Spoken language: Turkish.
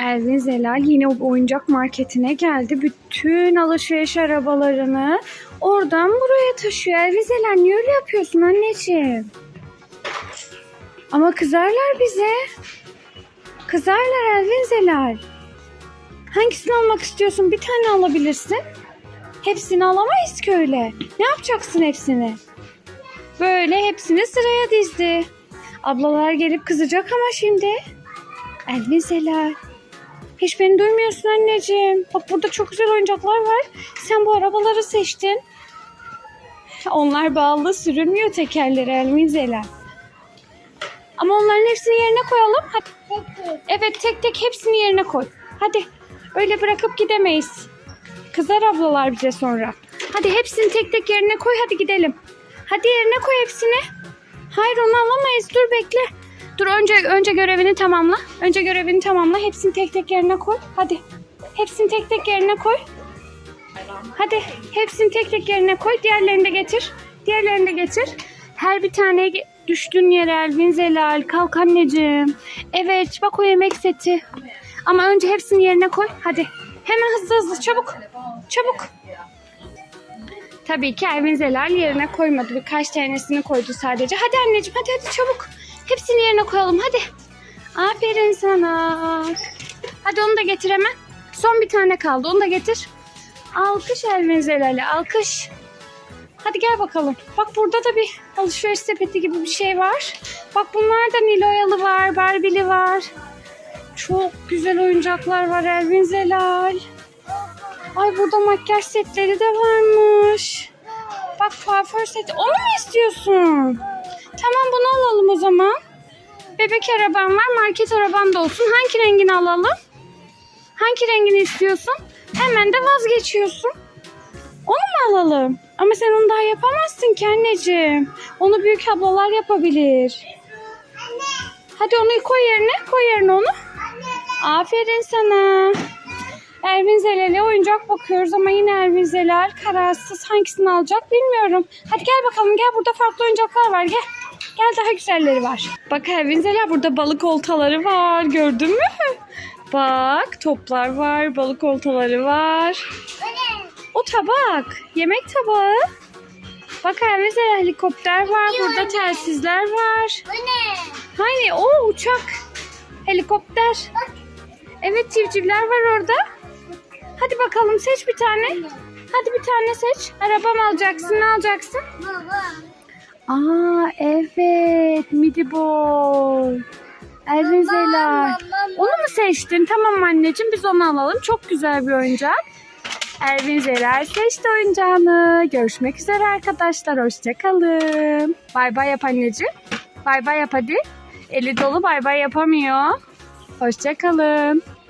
Elvin Zelal yine oyuncak marketine geldi. Bütün alışveriş arabalarını oradan buraya taşıyor. Elvin Zelal niye öyle yapıyorsun anneciğim? Ama kızarlar bize. Kızarlar Elvin Zelal. Hangisini almak istiyorsun? Bir tane alabilirsin. Hepsini alamayız ki öyle. Ne yapacaksın hepsini? Böyle hepsini sıraya dizdi. Ablalar gelip kızacak ama şimdi. Elvin Zelal. Hiç beni duymuyorsun anneciğim. Bak burada çok güzel oyuncaklar var. Sen bu arabaları seçtin. Onlar bağlı sürülmüyor tekerleri Elvin Zelal. Ama onların hepsini yerine koyalım. Hadi. Evet tek tek hepsini yerine koy. Hadi. Öyle bırakıp gidemeyiz. Kızar ablalar bize sonra. Hadi hepsini tek tek yerine koy hadi gidelim. Hadi yerine koy hepsini. Hayır onu alamayız. Dur bekle. Dur önce önce görevini tamamla. Önce görevini tamamla. Hepsini tek tek yerine koy. Hadi. Hepsini tek tek yerine koy. Hadi hepsini tek tek yerine koy. Diğerlerini de getir. Diğerlerini de getir. Her bir tane düştüğün yere Elvin Zelal. Kalk anneciğim. Evet bak o yemek seti. Ama önce hepsini yerine koy. Hadi. Hemen hızlı hızlı çabuk. Çabuk. Tabii ki Elvin Zelal yerine koymadı. Birkaç tanesini koydu sadece. Hadi anneciğim hadi hadi çabuk. Hepsini yerine koyalım hadi. Aferin sana. Hadi onu da getir hemen. Son bir tane kaldı. Onu da getir. Alkış Elvin Zelal'e alkış. Hadi gel bakalım. Bak burada da bir alışveriş sepeti gibi bir şey var. Bak bunlar da Niloyalı var, Barbie'li var. Çok güzel oyuncaklar var Elvin Zelal. Ay burada makyaj setleri de varmış. Bak kuaför seti. Onu mu istiyorsun? Tamam bunu alalım o zaman. Bebek arabam var, market arabam da olsun. Hangi rengini alalım? Hangi rengini istiyorsun? Hemen de vazgeçiyorsun. Onu mu alalım? Ama sen onu daha yapamazsın ki anneciğim. Onu büyük ablalar yapabilir. Hadi onu koy yerine. Koy yerine onu. Aferin sana. Ervin Zelal'e oyuncak bakıyoruz ama yine Ervin Zelal kararsız hangisini alacak bilmiyorum. Hadi gel bakalım gel burada farklı oyuncaklar var gel. Gel daha güzelleri var. Bak Ervin Zelal burada balık oltaları var gördün mü? Bak toplar var balık oltaları var. O tabak yemek tabağı. Bak Ervin Zelal helikopter var burada telsizler var. Bu ne? Hani o uçak helikopter. Evet civcivler var orada. Hadi bakalım seç bir tane. Hadi bir tane seç. Araba mı alacaksın? Ne alacaksın? Baba. Aa evet midi boy. Zelal. Onu mu seçtin? Tamam anneciğim biz onu alalım. Çok güzel bir oyuncak. Elvin Zelal seçti oyuncağını. Görüşmek üzere arkadaşlar. Hoşçakalın. Bay bay yap anneciğim. Bay bay yap hadi. Eli dolu bay bay yapamıyor. Hoşçakalın.